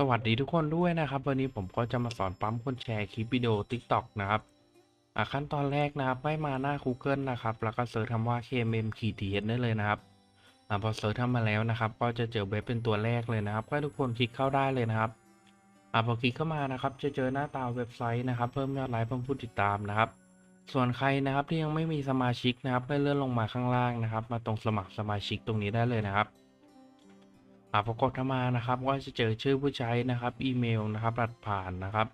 สวัสดีทุกคนด้วยนะครับ วันนี้ผมก็จะมาสอนปั๊มคนแชร์คลิปวิดีโอ TikTok นะครับขั้นตอนแรกนะครับให้มาหน้า Google นะครับ แล้วก็เสิร์ชคำว่า KMM ขีด TH ได้เลยนะครับอพอเสิร์ชทำมาแล้วนะครับ ก็จะเจอเว็บเป็นตัวแรกเลยนะครับก็ให้ทุกคนคลิกเข้าได้เลยนะครับอพอคลิกเข้ามานะครับ จะเจอหน้าตาเว็บไซต์นะครับ เพิ่มยอดไลค์เพิ่มผู้ติดตามนะครับ ส่วนใครนะครับที่ยังไม่มีสมาชิกนะครับให้เลื่อนลงมาข้างล่างนะครับ มาตรงสมัครสมาชิกตรงนี้ได้เลยนะครับ อ่าพอกดเข้ามานะครับก็จะเจอชื่อผู้ใช้นะครับ อีเมลนะครับรหัสผ่านนะครับ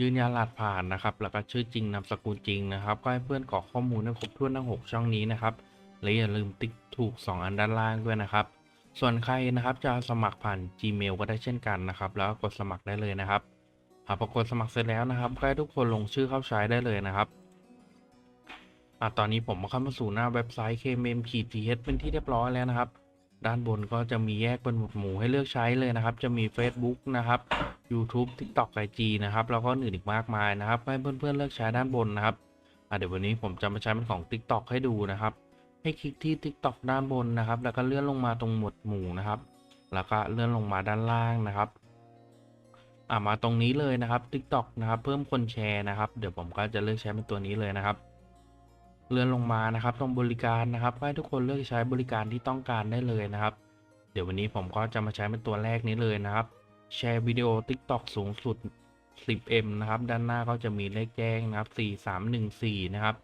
ยืนยันรหัสผ่านนะครับ แล้วก็ชื่อจริงนามสกุลจริงนะครับ ก็ให้เพื่อนกรอกข้อมูลให้ครบถ้วนทั้ง 6 ช่องนี้นะครับและอย่าลืมติ๊กถูก 2 อันด้านล่างด้วยนะครับ ส่วนใครนะครับจะสมัครผ่าน Gmail ก็ได้เช่นกันนะครับ แล้วกดสมัครได้เลยนะครับอ่าพอกดสมัครเสร็จแล้วนะครับก็ให้ทุกคนลงชื่อเข้าใช้ได้เลยนะครับอ่าตอนนี้ผมมาเข้ามาสู่หน้าเว็บไซต์ kmm t h เป็นที่เรียบร้อยแล้วนะครับ ด้านบนก็จะมีแยกเป็นหมวดหมู่ให้เลือกใช้เลยนะครับ จะมี Facebook นะครับ YouTube TikTok IG นะครับ แล้วก็อื่นอีกมากมายนะครับ ให้เพื่อนๆเลือกใช้ด้านบนนะครับเดี๋ยววันนี้ผมจะมาใช้เป็นของ TikTok ให้ดูนะครับ ให้คลิกที่ TikTok ด้านบนนะครับ แล้วก็เลื่อนลงมาตรงหมวดหมู่นะครับ แล้วก็เลื่อนลงมาด้านล่างนะครับอะมาตรงนี้เลยนะครับ TikTok นะครับ เพิ่มคนแชร์นะครับ เดี๋ยวผมก็จะเลือกใช้เป็นตัวนี้เลยนะครับ เลื่อนลงมานะครับ ตรงบริการนะครับให้ทุกคนเลือกใช้บริการที่ต้องการได้เลยนะครับ เดี๋ยววันนี้ผมก็จะมาใช้เป็นตัวแรกนี้เลยนะครับ แชร์วิดีโอ TikTok สูงสุด 10M นะครับ ด้านหน้าก็จะมีเลขแจ้งนะครับ 4314 นะครับ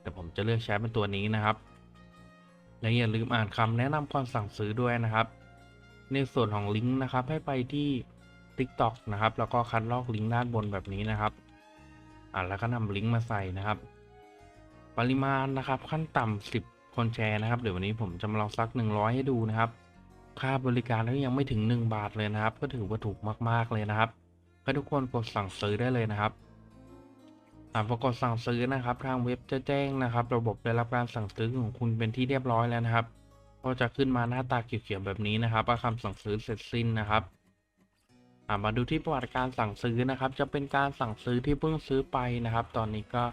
เดี๋ยวผมจะเลือกใช้เป็นตัวนี้นะครับและอย่าลืมอ่านคำแนะนำก่อนสั่งซื้อด้วยนะครับ ในส่วนของลิงก์นะครับให้ไปที่ TikTok นะครับ แล้วก็คัดลอกลิงก์ด้านบนแบบนี้นะครับ อ่าแล้วก็นำลิงก์มาใส่นะครับ ปริมาณนะครับขั้นต่ำ10คนแชร์นะครับ เดี๋ยววันนี้ผมจะมาลองซัก 100 ให้ดูนะครับ ค่าบริการก็ยังไม่ถึง 1 บาทเลยนะครับ ก็ถือว่าถูกมาก ๆ เลยนะครับให้ทุกคนกดสั่งซื้อได้เลยนะครับอ่าพอกดสั่งซื้อนะครับ ทางเว็บจะแจ้งนะครับ ระบบได้รับการสั่งซื้อของคุณเป็นที่เรียบร้อยแล้วนะครับ ก็จะขึ้นมาหน้าตาเขียวๆแบบนี้นะครับว่าคำสั่งซื้อเสร็จสิ้นนะครับอ่ามาดูที่ประวัติการสั่งซื้อนะครับ จะเป็นการสั่งซื้อที่เพิ่งซื้อไปนะครับ ตอนนี้ก็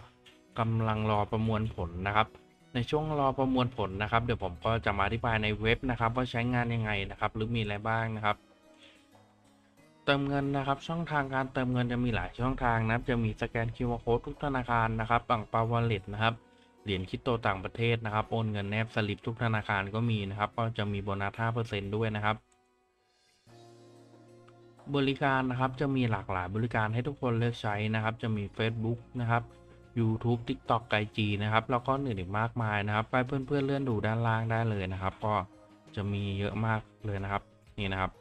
กำลังรอประมวลผลนะครับ ในช่วงรอประมวลผลนะครับ เดี๋ยวผมก็จะมาอธิบายในเว็บนะครับ ว่าใช้งานยังไงนะครับ หรือมีอะไรบ้างนะครับ เติมเงินนะครับ ช่องทางการเติมเงินจะมีหลายช่องทางนะครับจะมีสแกน QR Code ทุกธนาคารนะครับปังปาวอลเล็ตนะครับเหรียญคริปโตต่างประเทศนะครับโอนเงินแนบสลิปทุกธนาคารก็มีนะครับ ก็จะมีโบนัส5%ด้วยนะครับบริการนะครับจะมีหลากหลายบริการให้ทุกคนเลือกใช้นะครับ จะมี Facebook นะครับ YouTube TikTok ไกจีนะครับแล้วก็อื่นอีกมากมายนะครับ ไปเพื่อนๆเลื่อนดูด้านล่างได้เลยนะครับ ก็จะมีเยอะมากเลยนะครับนี่นะครับ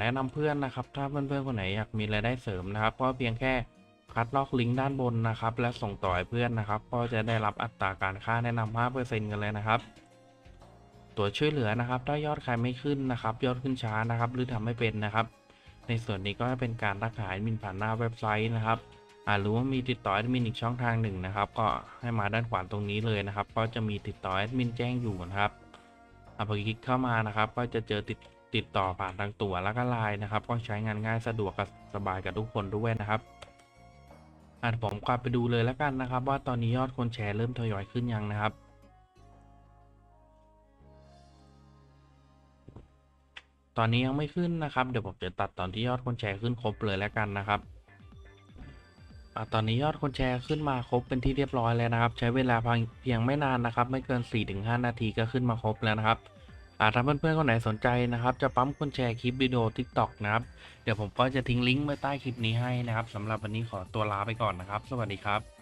แนะนำเพื่อนนะครับ ถ้าเพื่อนๆคนไหนอยากมีรายได้เสริมนะครับ ก็เพียงแค่คัดลอกลิงก์ด้านบนนะครับ และส่งต่อให้เพื่อนนะครับ ก็จะได้รับอัตราการค่าแนะนำ5%กันเลยนะครับ ตัวช่วยเหลือนะครับ ถ้ายอดใครไม่ขึ้นนะครับ ยอดขึ้นช้านะครับ หรือทำไม่เป็นนะครับ ในส่วนนี้ก็จะเป็นการรักษาแอดมินผ่านหน้าเว็บไซต์นะครับ อ่าหรือว่ามีติดต่อแอดมินอีกช่องทางหนึ่งนะครับ ก็ให้มาด้านขวาตรงนี้เลยนะครับ ก็จะมีติดต่อแอดมินแจ้งอยู่นะครับอ่าพอคลิกเข้ามานะครับ ก็จะเจอติดติดต่อผ่านทางตั๋วแล้วก็ไลน์นะครับ ก็ใช้งานง่ายสะดวกกับสบายกับทุกคนด้วยนะครับอ่าผมกลับไปดูเลยแล้วกันนะครับ ว่าตอนนี้ยอดคนแชร์เริ่มทยอยขึ้นยังนะครับตอนนี้ยังไม่ขึ้นนะครับ เดี๋ยวผมจะตัดตอนที่ยอดคนแชร์ขึ้นครบเลยแล้วกันนะครับ อะตอนนี้ยอดคนแชร์ขึ้นมาครบเป็นที่เรียบร้อยแล้วนะครับ ใช้เวลาเพียงไม่นานนะครับ ไม่เกิน 4-5 นาทีก็ขึ้นมาครบแล้วนะครับอ่าถ้าเพื่อนๆคนไหนสนใจนะครับ จะปั๊มคนแชร์คลิปวิดีโอ TikTok นะครับ เดี๋ยวผมก็จะทิ้งลิงก์ไว้ใต้คลิปนี้ให้นะครับสำหรับวันนี้ขอตัวลาไปก่อนนะครับ สวัสดีครับ